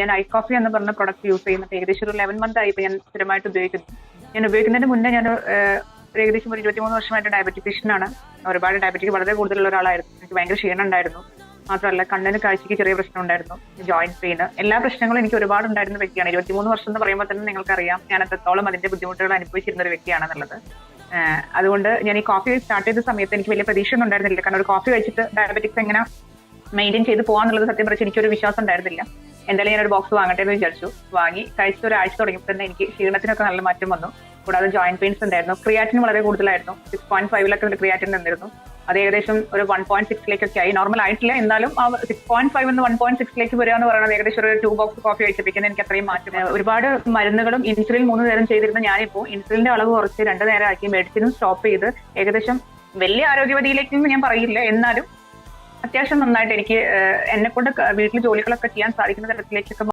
ഞാൻ I coffee എന്ന് പറഞ്ഞ പ്രൊഡക്റ്റ് യൂസ് ചെയ്യുന്നത് ഏകദേശം ഒരു ലെവൻ മന്ത് ആയി ഞാൻ സ്ഥിരമായിട്ട് ഉപയോഗിക്കുന്നു. ഞാൻ ഉപയോഗിക്കുന്നതിന് മുന്നേ ഞാൻ ഏകദേശം ഒരു ഇരുപത്തിമൂന്ന് വർഷമായിട്ട് ഡയബറ്റിക് പേഷ്യന്റാണ് ഒരുപാട് ഡയബറ്റിക് വളരെ കൂടുതലുള്ള ഒരാളായിരുന്നു. എനിക്ക് ഭയങ്കര ക്ഷീണം ഉണ്ടായിരുന്നു. മാത്രമല്ല കണ്ണിന് കാഴ്ചയ്ക്ക് ചെറിയ പ്രശ്നം ഉണ്ടായിരുന്നു. ജോയിന്റ് പെയിൻ എല്ലാ പ്രശ്നങ്ങളും എനിക്ക് ഒരുപാട് ഉണ്ടായിരുന്ന വ്യക്തിയാണ്. ഇരുപത്തിമൂന്ന് വർഷം എന്ന് പറയുമ്പോൾ തന്നെ നിങ്ങൾക്കറിയാം ഞാൻ എത്രത്തോളം അതിന്റെ ബുദ്ധിമുട്ടുകൾ അനുഭവിച്ചിരുന്ന ഒരു വ്യക്തിയാണെന്നുള്ളത്. അതുകൊണ്ട് ഞാൻ ഈ കോഫി സ്റ്റാർട്ട് ചെയ്ത സമയത്ത് എനിക്ക് വലിയ പ്രതീക്ഷ ഒന്നും ഉണ്ടായിരുന്നില്ല. കാരണം ഒരു കോഫി കഴിച്ചിട്ട് ഡയബറ്റിക്സ് എങ്ങനെ മെയിന്റെയിൻ ചെയ്ത് പോകാന്നുള്ളത് സത്യം പറഞ്ഞാൽ എനിക്കൊരു വിശ്വാസം ഉണ്ടായിരുന്നില്ല. എന്തായാലും ഞാനൊരു ബോക്സ് വാങ്ങട്ടെ എന്ന് വിചാരിച്ചു. വാങ്ങി കഴിച്ച ഒരാഴ്ച തുടങ്ങിയപ്പോൾ തന്നെ എനിക്ക് ക്ഷീണത്തിനൊക്കെ നല്ല മാറ്റം വന്നു. കൂടാതെ ജോയിന്റ് പെയിൻസ് ഉണ്ടായിരുന്നു. ക്രിയാറ്റിൻ വളരെ കൂടുതലായിരുന്നു. സിക്സ് പോയിന്റ് ഫൈവിലൊക്കെ ക്രിയാറ്റിൻ തന്നിരുന്നു അത് ഏകദേശം ഒരു വൺ പോയിന്റ് സിക്സിലേക്കൊക്കെ ആയി. നോർമൽ ആയിട്ടില്ല. എന്നാലും ആ സിക്സ് പോയിന്റ് ഫൈവ് എന്ന് വൺ പോയിന്റ് സിക്സിലേക്ക് വരിക എന്ന് പറയുന്നത് ഏകദേശം ഒരു ടു ബോക്സ് കോഫി കഴിച്ചപ്പിക്കുന്ന എനിക്ക് അത്രയും മാറ്റം ഒരുപാട് മരുന്നുകളും ഇൻസുലിൻ മൂന്ന് നേരം ചെയ്തിരുന്ന ഞാനിപ്പോൾ ഇൻസുലിന്റെ അളവ് കുറച്ച് രണ്ട് നേരം ആക്കി മെഡിസിനും സ്റ്റോപ്പ് ചെയ്ത് ഏകദേശം വലിയ ആരോഗ്യവതിയിലേക്കൊന്നും ഞാൻ പറയില്ല. എന്നാലും അത്യാവശ്യം നന്നായിട്ട് എനിക്ക് എന്നെ കൊണ്ട് വീട്ടിൽ ജോലികളൊക്കെ ചെയ്യാൻ സാധിക്കുന്ന തരത്തിലേക്കൊക്കെ